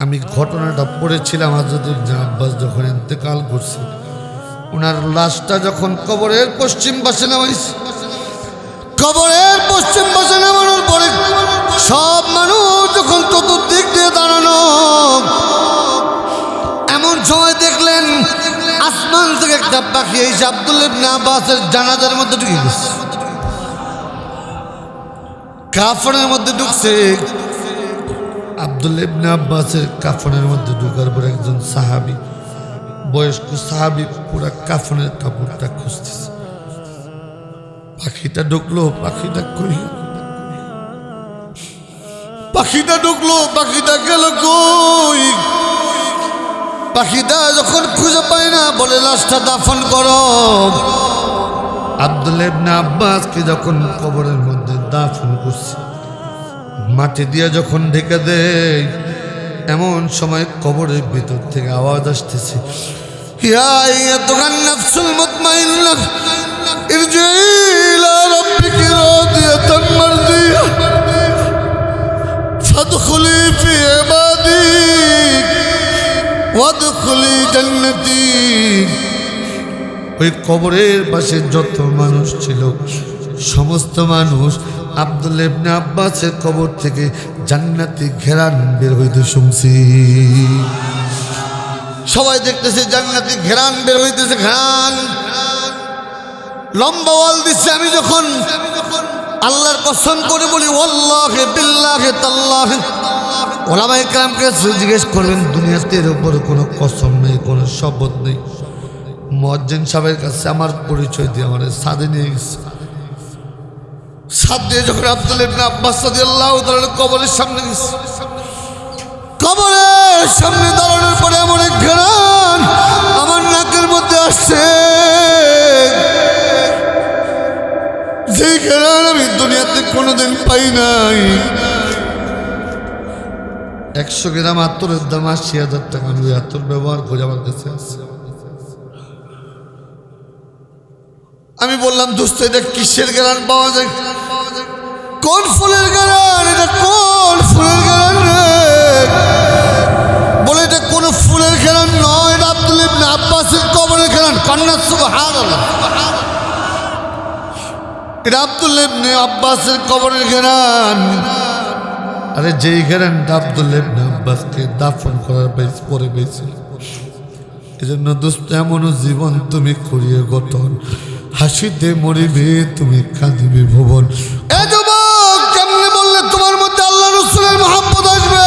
আমি ঘটনাটা পড়েছিলাম ইবনে আব্বাস যখন ইন্তেকাল করছে। ওনার লাশটা যখন কবরের পশ্চিম পাশে নামাইছে, কবরের পশ্চিম পাশে নামানোর পরে সব মানুষ যখন চতুর্দিক দিয়ে দাঁড়ানো, এমন সময় দেখলেন আসমান থেকে একটা পাখি এসে আব্দুল ইবনে আব্বাসের জানাজার মধ্যে ঢুকে গেছে। কাফনের মধ্যে ঢুকছে আব্দুল ইবনে আব্বাসের কাফনের মধ্যে ঢুকার পর একজন সাহাবি, বয়স্ক সাহাবি পুরা কাফনের কাপড়টা খুঁজতেছে। পাখিটা ঢুকলো, পাখিটা কই? পাখিটা ঢুকলো, পাখিটা গেল কই? পাখিটা যখন খুঁজে পায় না, বলে, লাশটা দাফন করো। আব্দুল ইবনে আব্বাসকে যখন কবরের মধ্যে দাফন করছে মাটি দিয়ে যখন ঢেকে দেয়, এমন সময় কবরের ভিতর থেকে আওয়াজ আসতেছে ওই কবরের পাশে যত মানুষ ছিল, সমস্ত মানুষ আব্দুল ইবনে আব্বাসের কবর থেকে জান্নাতি ঘেরান বের হইতে শুনছি। সবাই দেখতেছে জান্নাতি ঘেরান বের হইতেছে ঘেরান লম্বা ওয়াল দিচ্ছে আমি যখন। আল্লাহর কসম করে বলি, ওয়াল্লাহে বিল্লাহে তাল্লাহে। ওলামাই কালামকে জিজ্ঞেস করবেন, দুনিয়াতে এর উপর কোনো কসম নেই, কোনো শপথ নেই? মজ্জেন সাহেবের কাছে আমার পরিচয় দিয়ে, আমার সাদে নিয়ে গেছে সাদ দিয়ে যখন আব্দুল ইবনে আব্বাস তাআলা কবরের সামনে গেছে। কবরের সামনে দাঁড়ানোর পরে এমন এক ঘেরান আমার নাকের মধ্যে আসছে। যে ঘেরান আমি দুনিয়াতে কোনোদিন পাই নাই। একশো গ্রাম আতরের দাম আশি হাজার টাকা। আমি আতর ব্যবহার করে আমার কাছে আছে। আমি বললাম, দোস্ত, এটা কিসের গ্রান পাওয়া যায়? কোন ফুলের গ্রান এটা কোন ফুলের গ্রান রে? বলে এটা কোন ফুলের গ্রান নয়, এটা আব্দুল ইবনে আব্বাসের কবরের গ্রান কন্যা সুবহানাল্লাহ এটা আব্দুল ইবনে আব্বাসের কবরের গ্রান আরে, যেই গ্রানটা আব্দুল ইবনে আব্বাসকে দাফন করার পাইছে পরে পেয়েছিল। এজন্য দোস্ত, এমনও জীবন তুমি করিয়ে গঠন হাসিতে মরিবে, তুমি কাঁদিবে ভুবন। এ যুবক, কেমনে বললে তোমার মধ্যে আল্লাহ রসুলের মহাব্বত আসবে?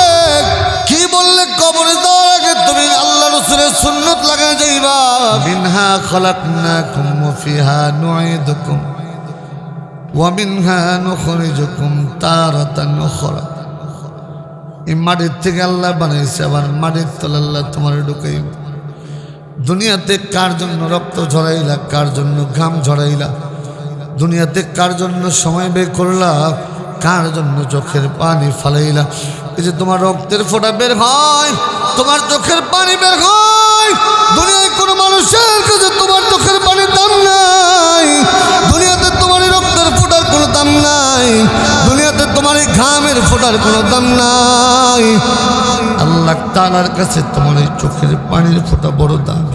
কি বললে কবরে যাওয়ার আগে তুমি আল্লাহ রসুলের সুন্নত লাগাই যাইবা? মিনহা খলাকনাকুম ওয়া ফিহা নুঈদুকুম ওয়া মিনহা নুখরিজুকুম তারাতান উখরা। এই মাটির থেকে আল্লাহ বানাইছে, আবার মাটির তলে আল্লাহ তোমার ঢুকাইবে। দুনিয়াতে কার জন্য রক্ত ঝরাইলা, কার জন্য ঘাম ঝরাইলা? দুনিয়াতে কার জন্য সময় বের করলা, কার জন্য চোখের পানি ফালাইলা? এই যে তোমার রক্তের ফোঁটা বের হয়, তোমার চোখের পানি বের হয়। দুনিয়ায় কোনো মানুষের কাছে তোমার চোখের পানির দাম নাই। দুনিয়াতে তোমার রক্তের ফোঁটার কোনো দাম নাই। দুনিয়াতে তোমার ঘামের ফোঁটার কোনো দাম নাই। আল্লাহ তালার কাছে তোমার এই চোখের পানির ফোঁটা বড় দাম।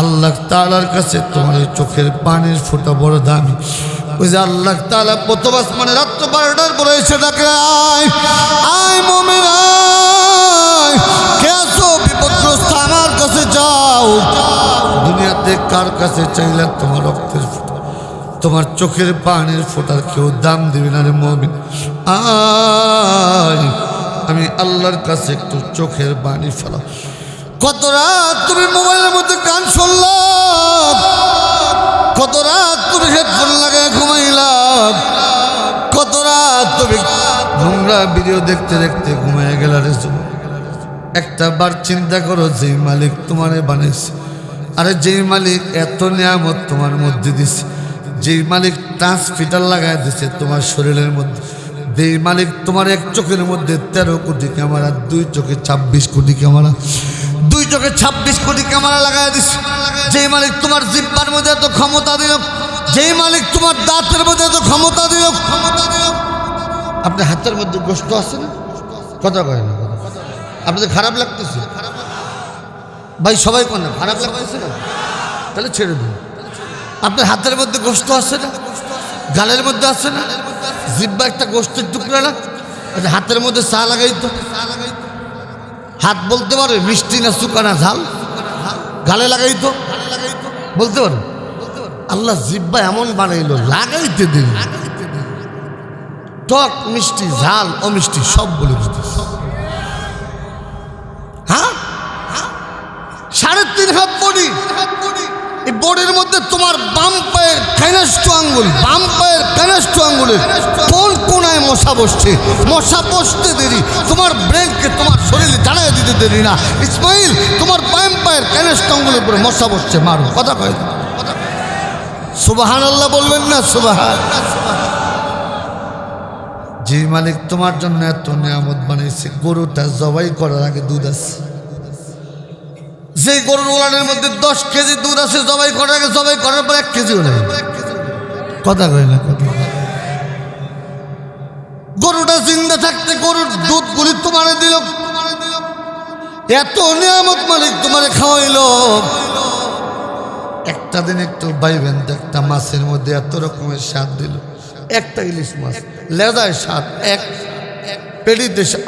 আল্লাহ তালার কাছে তোমার এই চোখের পানির ফোঁটা বড় দামি। ওই যে আল্লাহ তালা প্রথম আসমানে রাত্র বারোটার পরে এসে আয় আমার কাছে যাও। দুনিয়াতে কার কাছে চাইলে তোমার রক্তের তোমার চোখের পানির ফোঁটার কেউ দাম দিবে না রে মমিন। আয় আমি আল্লাহর কাছে একটু চোখের পানি ফেলা। কত রাত তুমি মোবাইলের মধ্যে গান শুনলাম কত রাত তুমি হেডফোন লাগায় ঘুমাইলাম কত রাত তুমি নোংরা ভিডিও দেখতে দেখতে ঘুমাই গেল রে একটা বার চিন্তা করো, যেই মালিক তোমারে বানাইছে। আরে যেই মালিক এত নিয়ামত তোমার মধ্যে দিছে। যেই মালিক ট্রান্সফিটার লাগাই দিছে তোমার শরীরের মধ্যে। যেই মালিক তোমার এক চোখের মধ্যে তেরো কোটি ক্যামেরা, দুই চোখে ছাব্বিশ কোটি ক্যামেরা, দুই চোখে ছাব্বিশ কোটি ক্যামেরা লাগাই দিছে। যেই মালিক তোমার জিব্বার মধ্যে এত ক্ষমতা দিল, যেই মালিক তোমার দাঁতের মধ্যে এত ক্ষমতা দিল। ক্ষমতা দিল আপনার হাতের মধ্যে গোস্ত আছে না? কথা কয় না আপনাদের খারাপ লাগতেছে? ভাই, সবাই কোন খারাপ লাগতেছে না? তাহলে ছেড়ে দিন। আপনার হাতের মধ্যে গোস্ত আছে না? গালের মধ্যে আছে না? জিব্বা একটা গোষ্ঠীর টুকরা না? হাতের মধ্যে চা লাগাই তো হাত বলতে পারে মিষ্টি না শুকানা ঝাল? গালে লাগাই তো বলতে পারে? আল্লাহ জিব্বা এমন বানাইলো, লাগাইতে দিন টক মিষ্টি, ঝাল অমিষ্টি, সব বলে দিতে হ্যাঁ মধ্যে তোমার বাম পায়ের কাইনাষ্ট আঙ্গুল, বাম পায়ের কাইনাষ্ট আঙ্গুলের কোন কোনায় মশা বসছে? মশা বসতে দেরি। তোমার ব্রেনকে, তোমার শরীরে জানাই দিতে দেরি না। ইসমাইল, তোমার বাম পায়ের কাইনাষ্ট আঙ্গুলের উপরে মশা বসছে, মারো। কথা কয় সুবাহান আল্লাহ বলবেন না, সুবাহান। যে মালিক তোমার জন্য এত নিয়ামত বানিয়েছে, গরুটা জবাই করার আগে দুধ আছে। যে গরুর ওলানের মধ্যে দশ কেজি দুধ আছে, জবাই আগে জবাই করার পর এক কেজিও নেই। কথা কয় না, কথা গরুটা জিন্দা থাকতে গরুর দুধ দুধগুলি তোমারে দিল। এত নিয়ামত মালিক তোমারে খাওয়াইলো। একটা দিন একটু বাইবেন একটা মাছের মধ্যে এত রকমের স্বাদ দিল। একটা ইলিশ মাছ লেদায় স্বাদ, এক।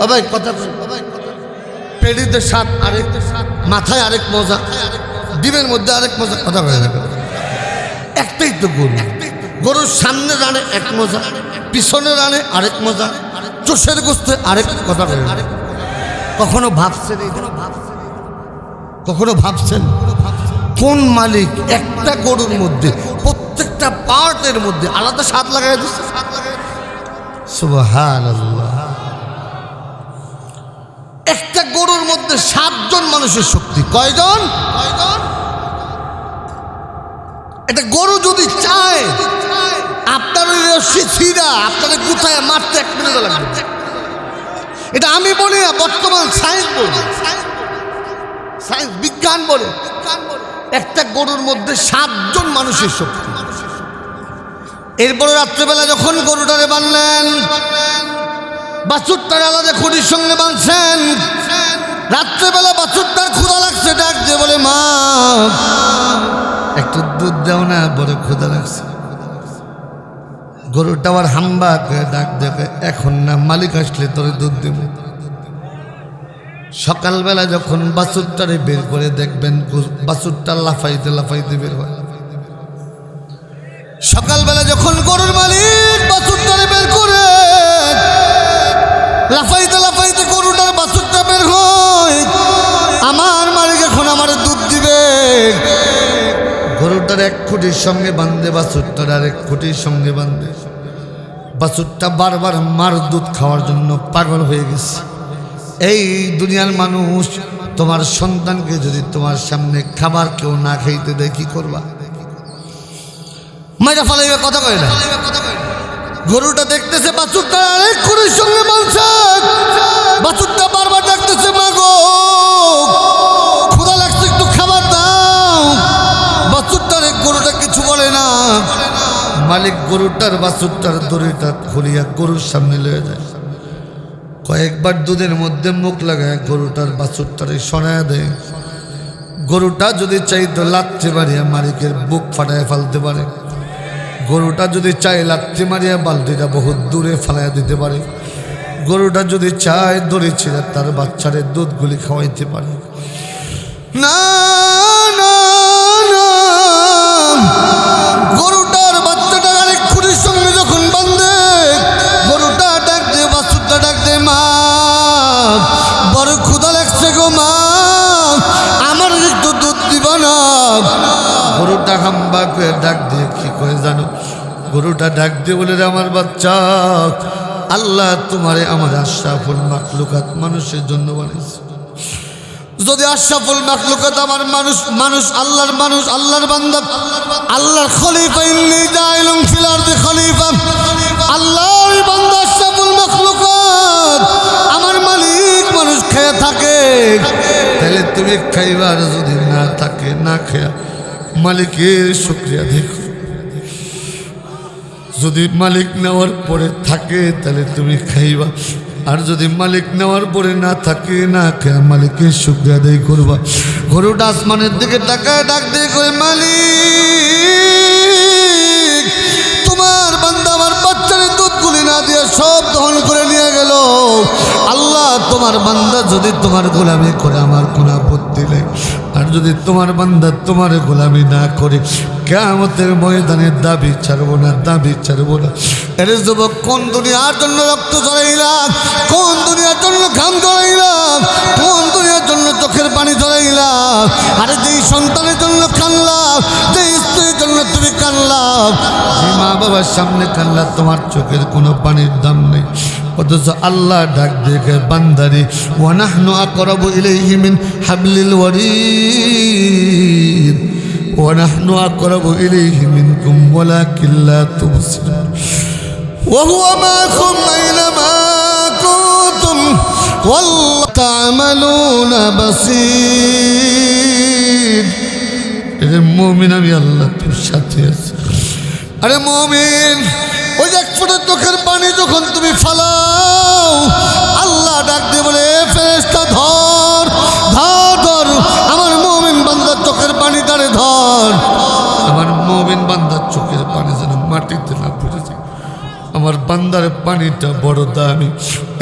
ও ভাই কথা বল। পেড়িতে স্বাদ আরেক মাথায় আরেক মজা, ডিমের মধ্যে আরেক মজা, কথা বলে না একটাই তো গরু। গরুর সামনে রানে এক মজা, পিছনে রানে আরেক মজা, চোষের গোস্তে আরেক, কথা বলে। কখনো ভাবছেন কখনো ভাবছেন? কোন মালিক একটা গরুর মধ্যে, প্রত্যেকটা পার্টের মধ্যে আলাদা স্বাদ লাগাই দিচ্ছে? সুবহান একটা গরুর মধ্যে সাতজন মানুষের শক্তি। কয়জন? কয়জন এটা গরু যদি চায়, আপনার ওই রশ্মি ছিঁড়া আপনার কোথায় মারতে এক মিনিট লাগবে। এটা আমি বলি না, বর্তমান সায়েন্স বলি। সায়েন্স বিজ্ঞান বলে। একটা গরুর মধ্যে সাতজন মানুষের শক্তি। এরপরে রাত্রেবেলা যখন গরুটারে বানলেন বাছুরটার আলাদা খুঁটির সঙ্গে বাঁধছেন। রাত্রেবেলা বাছুরটার ক্ষুধা লাগছে, ডাক বলে, মা, একটু দুধ দাও না, বড় ক্ষুধা লাগছে। গরুটা আবার হাম্বা ডাক দেবে এখন না, মালিক আসলে তোরে দুধ দেব। সকালবেলা যখন বাছুরটারে বের করে দেখবেন বাছুরটা লাফাইতে লাফাইতে বের হয়। সকালবেলা যখন গরুর মালিক লাফাইতে লাফাইতে গরুটার বাছুরটা বের হয়। আমার মালিক এখন আমার দুধ দিবে। গরুটার এক খুঁটির সঙ্গে বান্ধে বাছুরটার আরেক খুঁটির সঙ্গে বান্ধে বাছুরটা বারবার মার দুধ খাওয়ার জন্য পাগল হয়ে গেছে। এই দুনিয়ার মানুষ, তোমার সন্তানকে যদি তোমার সামনে খাবার কেউ না খাইতে দেয়, কি করবা? মাইরা ফালাইবে, কথা কয় না? গরুটা দেখতেছে, বাছুরটা আরেক খুঁটির সঙ্গে বাঁধছে বাছুরটা বারবার ডাকতেছে, মা গো, ক্ষুধা লাগছে, একটু খাবার দাও। বাছুরটার গরুটা কিছু বলে না। মালিক গরুটার, বাছুরটার দড়িটা খুলিয়া গরুর সামনে লয়ে যায়। কয়েকবার দুধের মধ্যে মুখ লাগায় গরুটার বাছুরটারে সরায় দেয়। গরুটা যদি চাইতো লাত্তি মারিয়া মালিকের বুক ফাটায় ফেলতে পারে। গরুটা যদি চায় লাত্তি মারিয়া বালতিটা বহুত দূরে ফেলাইয়া দিতে পারে। গরুটা যদি চায় দড়ি ছিঁড়ে তার বাচ্চারে দুধগুলি খাওয়াইতে পারে। না না গরুটা ডাক দিয়ে বলে, রে আমার বাচ্চা, আল্লাহ তোমারে আমার আশরাফুল মাকলুকাত মানুষের জন্য বানিয়েছে। যদি আশরাফুল মাকলুকাত আমার মানুষ মানুষ আল্লাহর মানুষ, আল্লাহর বান্দা, আল্লাহর খলিফা ইন্নি জাইলুম ফিল আরদি খলিফা, আল্লাহর বান্দা আশরাফুল মাকলুকাত আমার মালিক মানুষ খেয়ে থাকে। তাহলে তুমি খাইবার যদি না থাকে, না খেয়া, মালিকের শুক্রিয়া দেখো যদি মালিক নেওয়ার পরে থাকে, তাহলে তুমি খাইবা। আর যদি মালিক নেওয়ার পরে না থাকে, না খেয়ে মালিকের শুক্রিয়া আদায় করবা। গরুটা আসমানের দিকে টাকায় ডাক দিয়ে করে মালিক, তোমার বান্দা আমার বাচ্চারে দুধগুলি না দিয়ে সব দহন করে নিয়ে গেল। আল্লাহ, তোমার বান্দা যদি তোমার গোলামি করে, আমার কোনো আপত্তি নেই। যদি তোমার বান্দা তোমার গোলামি না করে কেমতের ময়দানে দাবি ছাড়বো না, দাবি ছাড়বো না। এরে যুবক কোন দুনিয়ার জন্য রক্ত জড়াইলাম কোন দুনিয়ার জন্য ঘাম জড়াইলাম কোন দুনিয়ার জন্য চোখের পানি জড়াইলাম আরে যেই সন্তানের জন্য কানলাম যেই স্ত্রীর জন্য তুমি কানলাম মা বাবার সামনে কানলা তোমার চোখের কোনো পানির দাম নেই। অথচ আল্লাহ ডাক দেখে বান্দারি ওয়ানাহনু আকরাবু ইলাইহি মিন হাবলিল ওয়ারিদ ونحن أقرب إليه منكم ولكن لا تبصرون وهو معكم أينما كنتم والله تعملون بصير এরে মমিন আমি আল্লাহ তোর সাথে আছি আরে মমিন ওই এক ফুটের চোখের পানি যখন তুমি ফালাও, আল্লাহ ডাক দিয়ে বলে ফেরেস্তা ধর ধর ধর, আমার মমিন বান্দার চোখের পানি তারে ধর। আমার মমিন বান্দার চোখের পানি যেন মাটিতে না পড়ে আমার বান্দার পানিটা বড় দামি।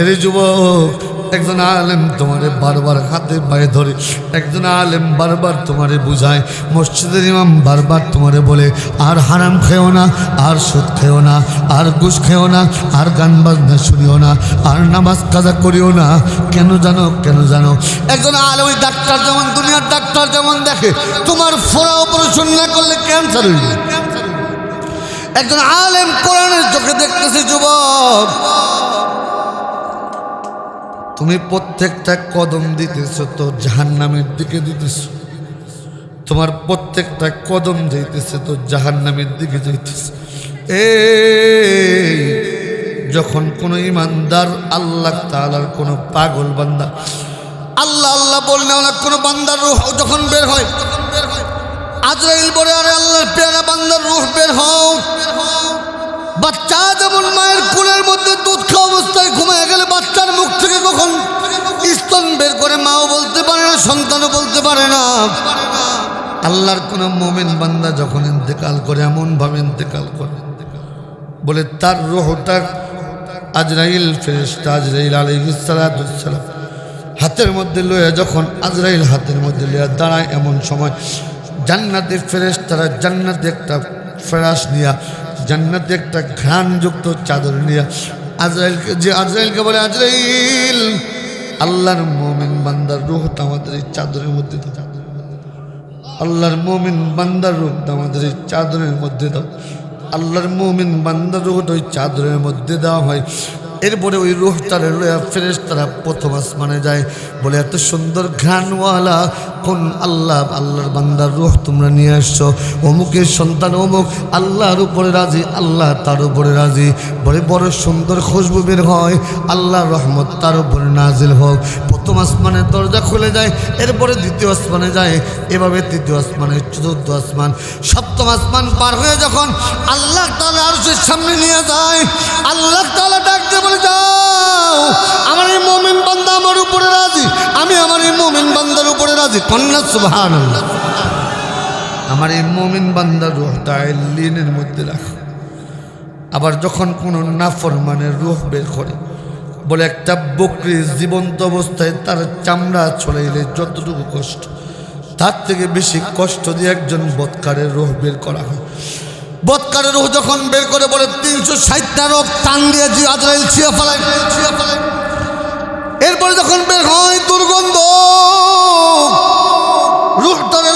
এরে যুবক একজন আলেম তোমারে বারবার হাতে পায়ে ধরে, একজন আলেম বারবার তোমারে বুঝায়, মসজিদের ইমাম বারবার তোমারে বলে, আর হারাম খেও না, আর সুদ খেও না, আর ঘুষ খেও না, আর গান বাজনা শুনিও না, আর নামাজ কাজা করিও না। কেন জানো কেন জানো? একজন আলেম ওই ডাক্তার যেমন, দুনিয়ার ডাক্তার যেমন দেখে, তোমার ফোড়া অপারেশন না করলে ক্যান্সার হইবে একজন আলেম কোরআনের চোখে দেখতেছে, যুবক। তুমি প্রত্যেকটা কদম দিতেছ, তো জাহান্নামের দিকে দিতেছ। তোমার প্রত্যেকটা কদম যাইতেছে, তো জাহান্নামের দিকে যাইতেছে। এ, যখন কোনো ইমানদার আল্লাহ তালার কোনো পাগল বান্দা, আল্লাহ আল্লাহ বললে অনেক কোনো বান্দার রুহ যখন বের হয়, আজরাইল বলে, আরে আল্লাহর পেয়ারা বান্দার রুহ বের হও। বাচ্চা যেমন মায়ের কুলের মধ্যে দুধ খাওয়া অবস্থায় ঘুমায় গেলে থেকে কখন স্তন বের করে মাও বলতে পারে না, সন্তানও বলতে পারে না। আল্লাহর কোনো মোমেন বান্দা যখন ইন্তেকাল করে, এমনভাবে ইন্তেকাল করে, বলে তার রোহটা আজরাইল ফেরেস্তা আজরাইল আলহিসালাম হাতের মধ্যে লয়ে যখন আজরাইল হাতের মধ্যে লইয়া দাঁড়ায় এমন সময় জান্নাতে ফেরেস্তারা জান্নাতে একটা ফেরাস নিয়া, জান্নাতে একটা ঘ্রাণযুক্ত চাদর নিয়া আজরাইলকে যে আজরাইলকে বলে, আজরাইল, আল্লাহর মোমিন বান্দার রুহটা আমাদের এই চাদরের মধ্যে দাও। আল্লাহর মোমিন বান্দার রুহটা আমাদের এই চাদরের মধ্যে দাও। আল্লাহর মোমিন বান্দার রুহটা ওই চাদরের মধ্যে দেওয়া হয়। এরপরে ওই রুহটারে তার ফেরেস তারা প্রথম আসমানে যায়, বলে, এত সুন্দর ঘ্রাণওয়ালা, কোন আল্লাহ, আল্লাহর বান্দার রুহ তোমরা নিয়ে আসছো? অমুকের সন্তান অমুক, আল্লাহর উপরে রাজি, আল্লাহ তার উপরে রাজি। বলে, বড় সুন্দর খুশবু বের হয় আল্লাহ রহমত তার উপরে নাজিল হোক। প্রথম আসমানের দরজা খুলে যায়, এরপরে দ্বিতীয় আসমানে যায়, এভাবে তৃতীয় আসমানে, চতুর্থ আসমান, সপ্তম আসমান পার হয়ে যখন আল্লাহ তালা আরশের সামনে নিয়ে যায়, আল্লাহ তালা ডাকতে বলে, যাও, আমার এই মমিন বান্দা আমার উপরে রাজি, আমি আমার এই মমিন বান্দার উপরে রাজি। কন্যা সুবহান আমার এই মমিন বান্দার রুহটা লিনের মধ্যে রাখো। আবার যখন কোনো নাফরমানের রুহ বের করে বলে, একটা বকরি জীবন্ত অবস্থায় তার চামড়া ছড়াইলে যতটুকু কষ্ট, তার থেকে বেশি কষ্ট দিয়ে একজন বৎকারের রোহ বের করা হয়। বৎকারের রোহ যখন বের করে বলে, তিনশো ষাটটা রোগ টান দিয়ে আজরাইল ছিঁড়ে ফেলায় ছিঁড়ে ফেলায়। এরপরে যখন বের হয় দুর্গন্ধ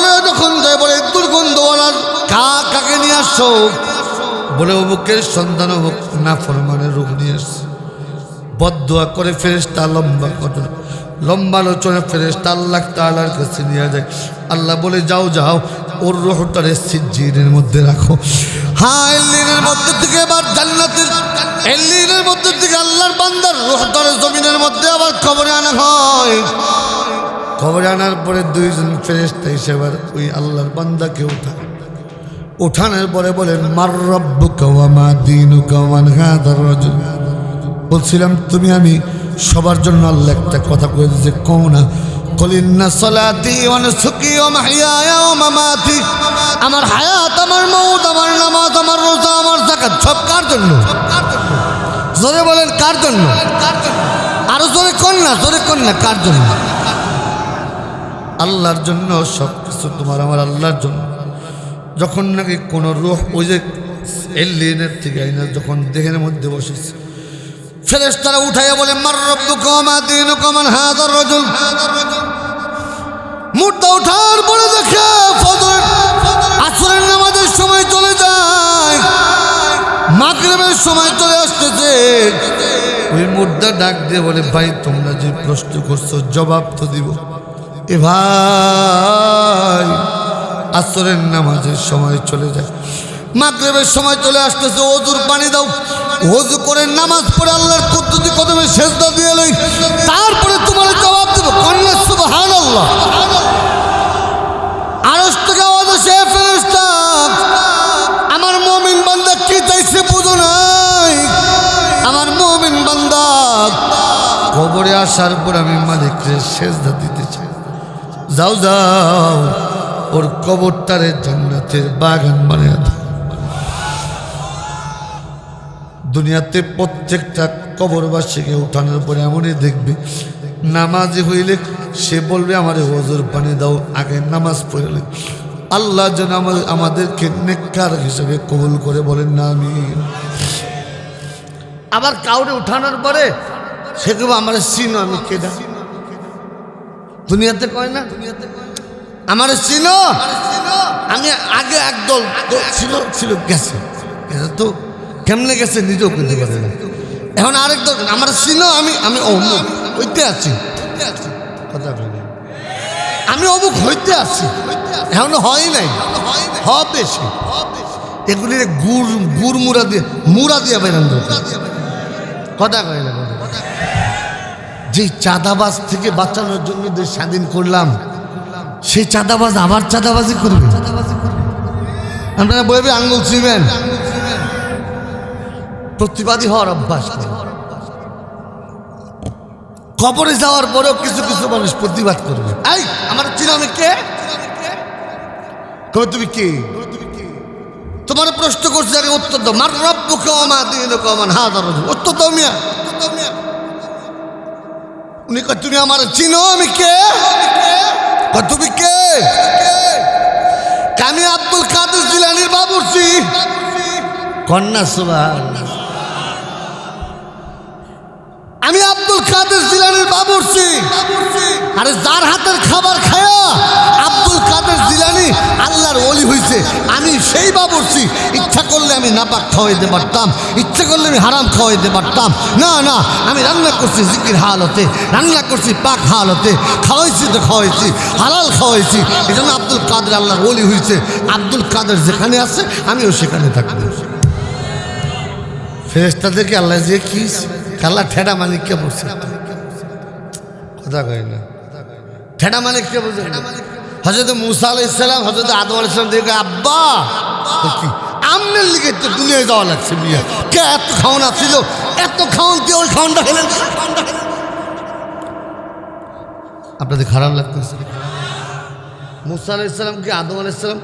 লয়ে যখন যায় বলে, দুর্গন্ধওয়ালার কা কাকে নিয়ে আসছো? বলে, অমুকের সন্তান অমুক না ফরমানের রোগ নিয়ে আসছে। বদুয়া করে ফেরেস্তা লম্বা করে। লম্বা আলোচনা ফেরেস্তা আল্লাহ তালার কাছে নিয়ে যায়। আল্লাহ বলে, যাও যাও, ওর রোহটারে সিজিনের মধ্যে রাখো। হ্যাঁ এল্লিনের মধ্যে থেকে এবার জান্নাতের এল্লিনের মধ্যে থেকে আল্লাহর বান্দার রোহটারে জমিনের মধ্যে আবার খবরে আনা হয়। খবরে আনার পরে দুইজন ফেরেস্তা হিসেবে ওই আল্লাহর বান্দাকে উঠায়। উঠানোর পরে বলেন মার রব্বু কাওয়ামা দিনু কাওয়ান হাদার রাজুল। বলছিলাম, তুমি আমি সবার জন্য আল্লাহ একটা কথা কয়ে মাহিয়া ও মামাতি। আমার হায়াত, আমার মৌত, আমার নামাজ, আমার রোজা, আমার জাকাত সব কার জন্য? জোরে বলেন, কার জন্য? আরও জোরে কন না, জোরে কন না, কার জন্য? আল্লাহর জন্য সব কিছু তোমার, আমার আল্লাহর জন্য। যখন নাকি কোনো রোহ ওই যে এলিয়েনের থেকে যখন দেহের মধ্যে বসেছে ফেরেস তারা উঠাইয়া বলে, মার রব্বু কমা দিন কমান হাজার রজুল। মুর্দা উঠার পরে দেখে ফজর আসরের নামাজের সময় চলে যায়। মাগরিবের সময় চলে আসতেছে। ওই মুর্দা ডাক দিয়ে বলে, ভাই, তোমরা যে প্রশ্ন করছ, জবাব তো দিব। এ ভাই, আসরের নামাজের সময় চলে যায়। মাগরেবের সময় চলে আসতেছে অজুর পানি দাও। অজু করে নামাজ পড়ে আল্লাহর কুদ্দুতি কদমে শেষদা দিয়ে লই, তারপরে তোমার জবাব দেবো। কন্যা সুবহান আল্লাহ আমার মমিন কি বুঝো আমার মমিন আসার পর আমি মালিককে শেষদা দিতে চাই। যাও যাও, ওর কবরটারে জান্নাতের বাগান বানিয়ে দুনিয়াতে প্রত্যেকটা কবরবাসীকে উঠানোর পরে এমনই দেখবে, নামাজি হইলে সে বলবে, আমার হজুর পানি দাও, আগে নামাজ পড়লে আল্লাহ যেন আমাদের, আমাদেরকে নেককার হিসেবে কবুল করে বলেন না আমি আবার কাউরে উঠানোর পরে সে কেবল আমার চিনো, আমি কেডা? দুনিয়াতে কয় না? আমার চিনো? আমি আগে একদল ছিল ছিল, গেছে। এটা তো কেমনে গেছে নিজেও কিনতে পারে না। এখন আরেক দল, আমার চিনো আমি আমি অমুক, হইতে আছি। কথা বলি আমি অমুক হইতে আছি। এখন হয় নাই। হবে সে এগুলি গুড় গুড় মুড়া দিয়ে মুড়া দিয়ে বেরান কথা কয় না, কথা যে চাঁদাবাজ থেকে বাঁচানোর জন্য দেশ স্বাধীন করলাম, সেই চাঁদাবাজ আবার চাঁদাবাজি করবে? আপনারা বলবে আঙ্গুল ছিবেন প্রতিবাদী হওয়ার অভ্যাস কবরে যাওয়ার পরেও কিছু কিছু মানুষ প্রতিবাদ করবে। এই, আমার চিনো আমি কে? কবে তুমি কে? তোমার প্রশ্ন করছে আগে উত্তর দাও। মার রব্ব কমা দিন কমান হা ধরো উত্তর মিয়া। উনি কয়, তুমি আমার চিনো, আমি কে? তুমি কে? আমি আব্দুল কাদের জিলানির বাবুরছি কন্যা সুবাহ আমি আব্দুল কাদের জিলানির বাবুরছি আরে যার হাতের খাবার খায়া আব্দুল কাদের জিলানি আল্লাহর ওলি হইছে, আমি সেই বাবুরছি ইচ্ছা করলে আমি নাপাক খাওয়াইতে পারতাম, ইচ্ছা করলে আমি হারাম খাওয়াইতে পারতাম। না না, আমি রান্না করছি জিকির হালতে, রান্না করছি পাক হালতে, খাওয়াইছি তো খাওয়াইছি, হালাল খাওয়াইছি। এই জন্য আব্দুল কাদের আল্লাহর ওলি হয়েছে আব্দুল কাদের যেখানে আছে, আমিও সেখানে থাকব। ফেরেস্তাদেরকে আল্লাহ যে কি কাল্লা ঠেডা মালিককে বলছে? কথা কয় না। ঠেডা মালিককে বলছে? হজরত মুসা আলাই ইসলাম হজরত আদম আলাই ইসলাম দেখে, আব্বা আমনের লিগে তো দুনিয়ায় যাওয়া লাগছে বিয়া কে এত খাওয়ান ছিল এত খাওয়ান কে ওই খাওয়ানটা খেলেন? আপনাদের খারাপ লাগতেছে মুসা আলাই ইসলামকে আদম আলাই ইসলাম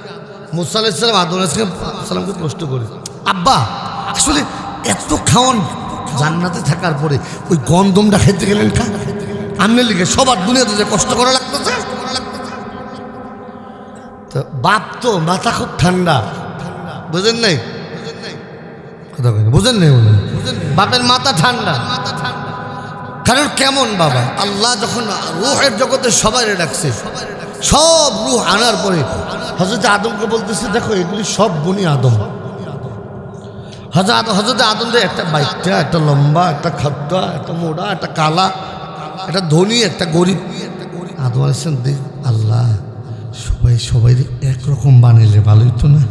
মুসা আলাই ইসলাম আদম আলাই ইসলামকে প্রশ্ন করে, আব্বা, আসলে এত খাওয়ান জান্নাতে থাকার পরে ওই গন্ধমটা খেতে গেলেন খা আমনের লিগে সবার দুনিয়াতে যে কষ্ট করা লাগতেছে। তো বাপ তো মাথা খুব ঠান্ডা। বুঝেন নাই? বুঝেন নাই বলেন বাপের মাথা ঠান্ডা। কারণ কেমন বাবা? আল্লাহ যখন রুহের জগতে সবাই ডাকছে, সব রুহ আনার পরে হজরত আদমকে বলতেছে, দেখো, এগুলি সব বনি আদম। হজরত হজরত আদমদের একটা বাইকটা একটা লম্বা, একটা খাদ্যা একটা মোড়া, একটা কালা, একটা ধনী, একটা গরিব। আদম আলাইসলাম দেখ আল্লাহ, সবাই সবাই একরকম বানাইলে ভালোই তো না।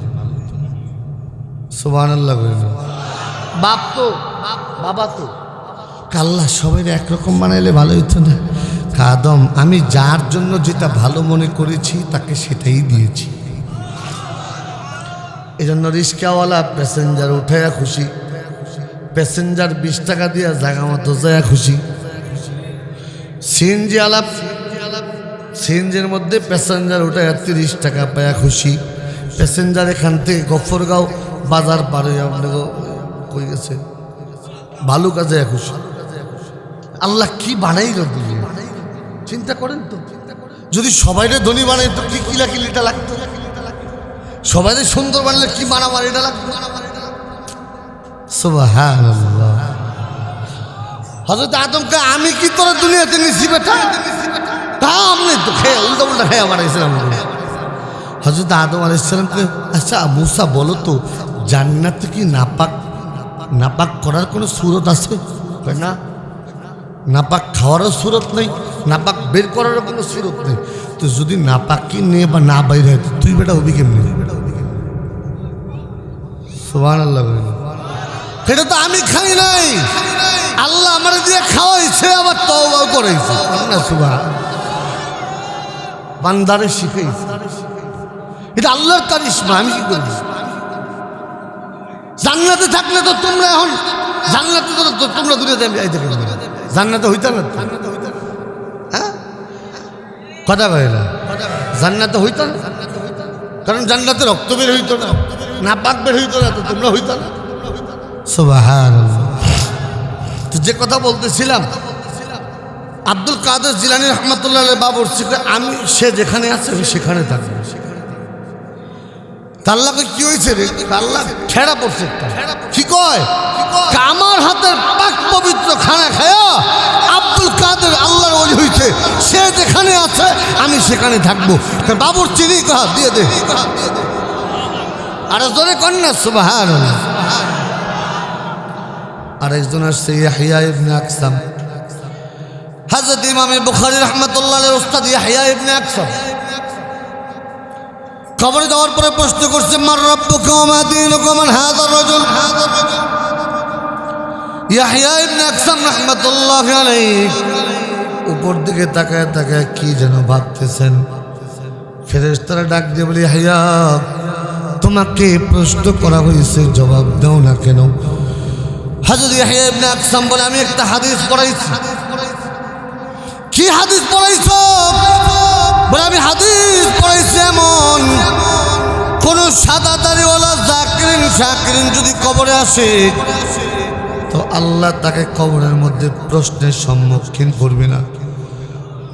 সোবান আল্লাহ বাপ তো, বাবা তো। কাল্লা, সবাই একরকম বানাইলে ভালো হইতো না। কাদম আমি যার জন্য যেটা ভালো মনে করেছি, তাকে সেটাই দিয়েছি। এই জন্য রিক্সাওয়ালা প্যাসেঞ্জার উঠাইয়া খুশি। প্যাসেঞ্জার বিশ টাকা দিয়া জায়গা মতো যায় খুশি। সিএনজি আলাপ, সিএনজির মধ্যে প্যাসেঞ্জার ওটা তিরিশ টাকা পায়া খুশি। প্যাসেঞ্জার এখান থেকে গফরগাঁও বাজার পারে কই গেছে? ভালো কাজে খুশি। আল্লাহ কি বানাইল চিন্তা করেন তো। যদি সবাইরে ধনী বানাই তো কি কিলাকিলিটা লাগতো? সবাইরে সুন্দর বানালে কি মারামারিটা সুবহানাল্লাহ। হজরত আদমকে আমি কি তোরা দুনিয়াতে নিছি বেটা? তা আপনি তো খেয়ে উল্টা উল্টা খেয়ে আমার ইসলাম হজরত আদম আলাইসালামকে আচ্ছা মুসা বলো তো, জান্নাতে কি নাপাক নাপাক করার কোনো সুরত আছে? না। নাপাক খাওয়ারও সুরত নেই, নাপাক বের করারও কোনো সুরত নেই। তো যদি নাপাক কি নিয়ে বা না বাইরে তুই বেটা হবি কেমনি? সোহান আল্লাহ সেটা তো আমি খাই নাই। আল্লাহ আমার দিয়ে খাওয়াইছে আবার তওবাও করাইছে। না সুভা বান্দারে শিখাইছে। এটা আল্লাহর কারিশমা আমি কি করব জান্নাতে থাকলে তো তোমরা এখন জান্নাতে তো তোমরা দুনিয়াতে আমি যাইতে পারবে জান্নাতে হইতা না? হ্যাঁ? কথা না। জান্নাতে হইতা না কারণ জান্নাতে রক্ত বের হইতো না। না পাক বের হইতো না তো তোমরা হইতা না। সুবাহান তো যে কথা বলতেছিলাম আব্দুল কাদের জিলানি রহমতুল্লাহ বাবুর আমি সে যেখানে আছে আমি সেখানে থাকব। তাল্লাকে কি হয়েছে রে? তাল্লা ঠেড়া পড়ছে কি কয়? আমার হাতের পাক পবিত্র খানা খায়া আব্দুল আছে, আমি সেখানে থাকব। বাবুর চিনি কহা দিয়ে দে। আর জোরে কন্যা সুবাহান আরেকজন আসছে, ইয়াহিয়া ইবনে আকসাম। হযরত ইমাম বুখারী রাহমাতুল্লাহ উস্তাদ ইয়াহিয়া ইবনে আকসাম। কবরে যাওয়ার পরে প্রশ্ন করছে, মার রব্বুকা ওয়া মা দীনুকা মান হাযার রাজুল? হাযার রাজুল ইয়াহিয়া ইবনে আকসাম রাহমাতুল্লাহ উপর দিকে তাকায় তাকায় কি যেন ভাবতেছেন। ফেরেশতারা ডাক দিয়ে বলি ইয়াহিয়া তোমাকে প্রশ্ন করা হয়েছে, জবাব দাও না কেন? হাজর ইয়াহিয়া ইবনে আকসাম বলে, আমি একটা হাদিস পড়াইছি। কি হাদিস পড়াইছো? বলে, আমি হাদিস পড়াইছি এমন, কোন সাদা দাড়িওয়ালা জাকিরিন শাকিরিন যদি কবরে আসে, তো আল্লাহ তাকে কবরের মধ্যে প্রশ্নের সম্মুখীন করবে না।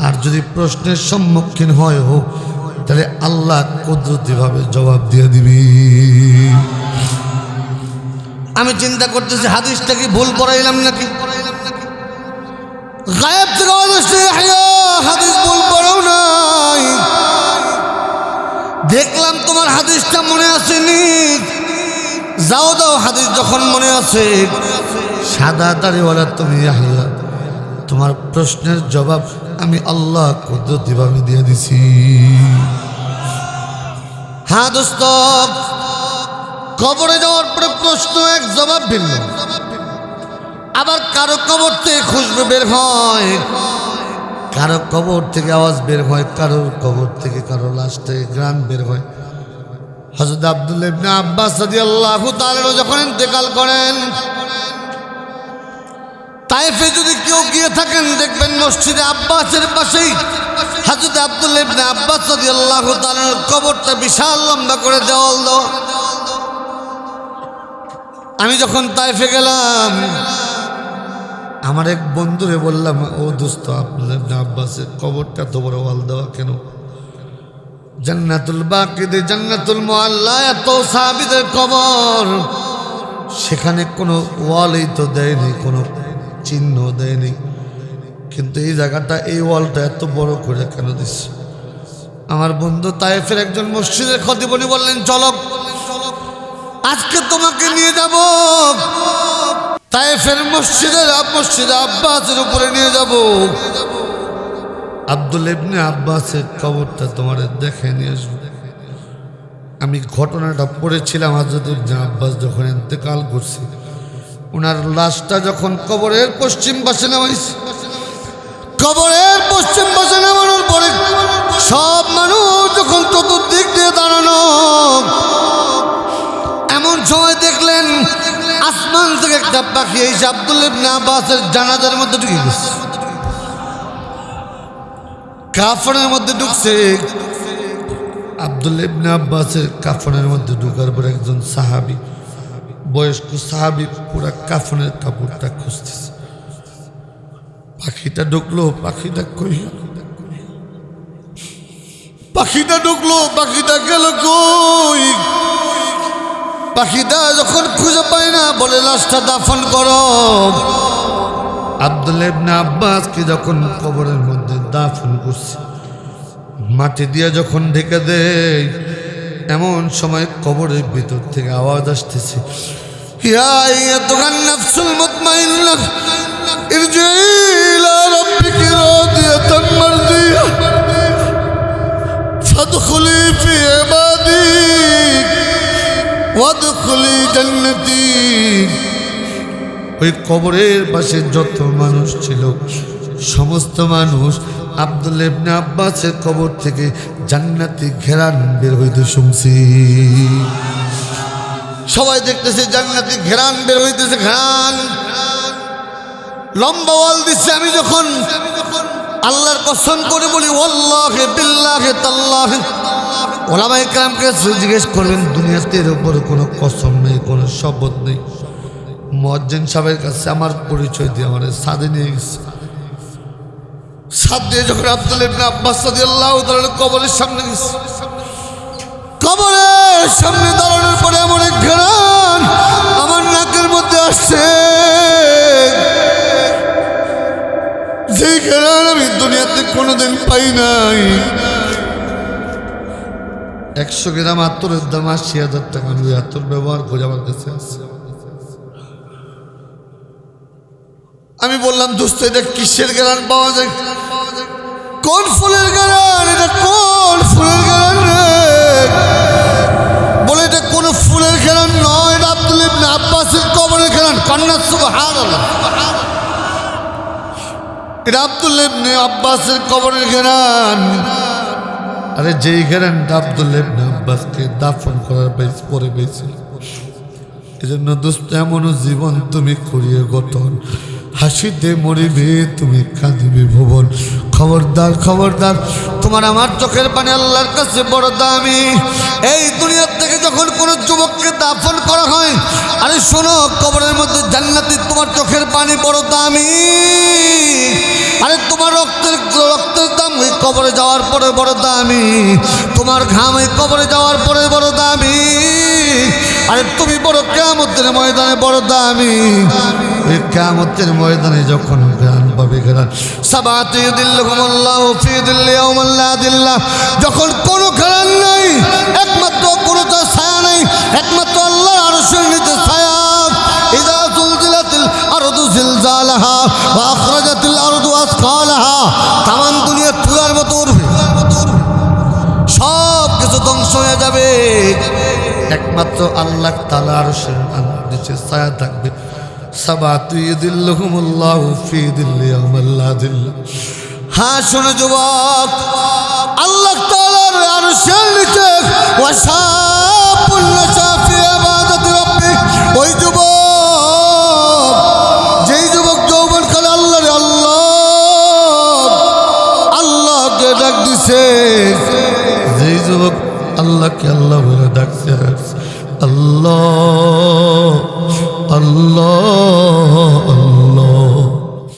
আর যদি প্রশ্নের সম্মুখীন হয় হোক তাহলে আল্লাহ কুদরতিভাবে জবাব দিয়ে দিবি। আমি চিন্তা করতেছি, হাদিসটা কি ভুল পড়াইলাম নাকি? গায়েব হাদিস ভুল নাই। দেখলাম তোমার হাদিসটা মনে আসেনি যাও দাও হাদিস যখন মনে আছে, সাদা দাড়িওয়ালা তুমি তোমার প্রশ্নের জবাব আল্লাহ কুদরতিভাবে দিয়ে দিছি। হ্যাঁ দোস্ত, কবরে যাওয়ার পরে প্রশ্ন, এক জবাব ভিন্ন আবার কারও কবর থেকে খুশবু বের হয়, কারও কবর থেকে আওয়াজ বের হয় কারোর কবর থেকে, কারও লাশ থেকে গ্রাম বের হয়। হজরত আব্দুল ইবনে আব্বাস রাদিয়াল্লাহু তাআলা যখন ইন্তেকাল করেন তাইফে যদি কেউ গিয়ে থাকেন, দেখবেন মসজিদে আব্বাসের পাশেই হাজরত আব্দুল ইবনে আব্বাস রাদিয়াল্লাহু তাআলার কবরটা বিশাল লম্বা করে দেওয়াল দেওয়া। আমি যখন তাইফে গেলাম, আমার এক বন্ধুরে বললাম, ও দোস্ত, আব্দুল ইবনে আব্বাসের কবরটা তো বড় ওয়াল দেওয়া কেন? জান্নাতুল বাকিদে জান্নাতুল মোয়াল্লা এত সাহাবিদের কবর। সেখানে কোনো ওয়ালই তো দেয়নি, কোনো চিহ্ন দেয়নি। কিন্তু এই জায়গাটা, এই ওয়ালটা এত বড় করে কেন দিচ্ছে? আমার বন্ধু তাইফের একজন মসজিদের খতিবনি বললেন, চলো, আজকে তোমাকে নিয়ে যাব। তাইফের মসজিদের মসজিদে আব্বাসের উপরে নিয়ে যাব। আব্দুল ইবনে আব্বাসের কবরটা তোমার দেখে নিয়ে আসব। আমি ঘটনাটা পড়েছিলাম ইবনে আব্বাস যখন ইন্তেকাল করছি। ওনার লাশটা যখন কবরের পশ্চিম পাশে নামাইছে, কবরের পশ্চিম পাশে নামানোর পরে সব মানুষ যখন চতুর্দিক দিয়ে দাঁড়ানো, এমন সময় দেখলেন আসমান থেকে একটা পাখি, এই আব্দুল আব্বাসের জানাজার মধ্যে ঢুকে গেছে। কাফনের মধ্যে ঢুকছে। আব্দুল ইবনে আব্বাসের কাফনের মধ্যে ঢুকার পর একজন সাহাবি বয়স্ক সাহাবি পুরা কাফনের কাপড়টা খুঁজতেছে। পাখিটা ঢুকলো, পাখিটা কই? পাখিটা ঢুকলো, পাখিটা গেল কই? পাখিটা যখন খুঁজে পায় না, বলে, লাশটা দাফন করো। আব্দুল ইবনে আব্বাসকে যখন কবরের মধ্যে দাফন করছে, মাটি দিয়ে যখন ঢেকে দেয় এমন সময় কবরের ভিতর থেকে আওয়াজ আসতেছে ওই কবরের পাশে যত মানুষ ছিল, সমস্ত মানুষ আব্দুল আব্বাসের কবর থেকে জান্নাতি ঘেরান বের হইতে শুনছি। সবাই দেখতেছে জান্নাতি ঘেরান বের হইতেছে, ঘেরান। লম্বা ওয়াল দিচ্ছে আমি যখন। আল্লাহর কসম করে বলি ওল্লাহে বিল্লাহে তাল্লাহে। ওলামাই কালামকে জিজ্ঞেস করবেন, দুনিয়াতে এর উপরে কোনো কসম নেই, কোনো শপথ নেই? মজ্জেন সাহেবের কাছে আমার পরিচয় দিয়ে আমার সাদে নিয়ে গেছে। দিয়ে যখন আব্দুল ইবনে আব্বাস রাদিয়াল্লাহু তাআলা কবরের সামনে গেছে কবরের সামনে দাঁড়ানোর পরে এমন এক ঘেরান আমার নাকের মধ্যে আসছে। যে ঘেরান আমি দুনিয়াতে কোনোদিন পাই নাই। একশো গ্রাম আতরের দাম আশি হাজার টাকা। আমি আতর ব্যবহার করে আমার কাছে আছে আমি বললাম, দোস্ত, এটা কিসের গ্রান পাওয়া যায়? কোন ফুলের গ্রান এটা কোন ফুলের গ্রান রে? বলে এটা কোন ফুলের গ্রান নয়, এটা আব্দুল ইবনে আব্বাসের কবরের গ্রান কন্যা সুবহানাল্লাহ এটা আব্দুল ইবনে আব্বাসের কবরের গ্রান আরে যেই গ্রানটা আব্দুল ইবনে আব্বাসকে দাফন করার বাইস পরে পেয়েছিল এজন্য দোস্ত, এমনও জীবন তুমি করিয়ে গঠন। হাসিতে মরিবে, তুমি কাঁদিবে ভুবন। খবরদার খবরদার, তোমার আমার চোখের পানি আল্লাহর কাছে বড় দামি। এই দুনিয়ার থেকে যখন কোনো যুবককে দাফন করা হয়, আরে শোনো, কবরের মধ্যে জান্নাতি তোমার চোখের পানি বড় দামি। আরে তোমার রক্তের রক্তের দাম ওই কবরে যাওয়ার পরে বড় দামি। তোমার ঘাম ওই কবরে যাওয়ার পরে বড় দামি। আরে তুমি বড় কেমতের ময়দানে, বড় দামি। এই কেমতের ময়দানে যখন গান পাবে গান, সাবাতে দিল্লাহ ফি দিল্লি যখন কোনো খেলার নাই একমাত্র আল্লাহ তালা আরশের নিচে ছায়া থাকবে। সাবাতু ইদিল্লাহুমুল্লাহ ফি দিল্লি আমাল্লা দিল্লা। হ্যাঁ শোনো যুবক। আল্লাহ তাআলার আরশের নিচে ওয়াসাপুল নাসাফি ইবাদাতি রাব্বি ওই যুবক আল্লাহকে আল্লাহ বলে ডাকছে আল্লাহ আল্লাহ